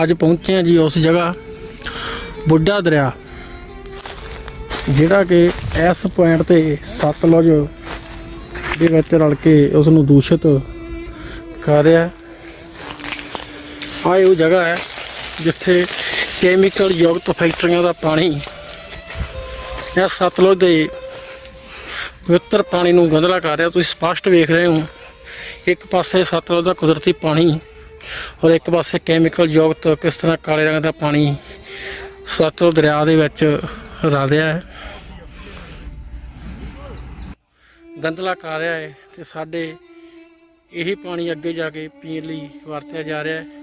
ਅੱਜ ਪਹੁੰਚੇ ਹਾਂ ਜੀ ਉਸ ਜਗ੍ਹਾ, ਬੁੱਢਾ ਦਰਿਆ, ਜਿਹੜਾ ਕਿ ਇਸ ਪੁਆਇੰਟ ਤੇ ਸਤਲੁਜ ਦੇ ਵਿੱਚ ਰਲ ਕੇ ਉਸ ਨੂੰ ਦੂਸ਼ਿਤ ਕਰ ਰਿਹਾ ਆਹ ਉਹ ਜਗ੍ਹਾ ਹੈ ਜਿੱਥੇ ਕੈਮੀਕਲ ਯੁਕਤ ਫੈਕਟਰੀਆਂ ਦਾ ਪਾਣੀ ਇਹ ਸਤਲੁਜ ਦੇ ਪਵਿੱਤਰ ਪਾਣੀ ਨੂੰ ਗੰਧਲਾ ਕਰ ਰਿਹਾ। ਤੁਸੀਂ ਸਪਸ਼ਟ ਵੇਖ ਰਹੇ ਹੋ, ਇੱਕ ਪਾਸੇ ਸਤਲੁਜ ਦਾ ਕੁਦਰਤੀ ਪਾਣੀ ਔਰ ਇੱਕ ਪਾਸੇ ਕੈਮੀਕਲ ਯੁਕਤ ਕਿਸ ਤਰ੍ਹਾਂ ਕਾਲੇ ਰੰਗ ਦਾ ਪਾਣੀ ਸਤਲੁਜ ਦਰਿਆ ਦੇ ਵਿੱਚ ਰਲ ਰਿਹਾ ਹੈ। ਗੰਦਲਾ ਕਰ ਰਿਹਾ ਹੈ ਤੇ ਸਾਡੇ ਇਹੀ ਪਾਣੀ ਅੱਗੇ ਜਾ ਕੇ ਪੀਣ ਲਈ ਵਰਤਿਆ ਜਾ ਰਿਹਾ ਹੈ।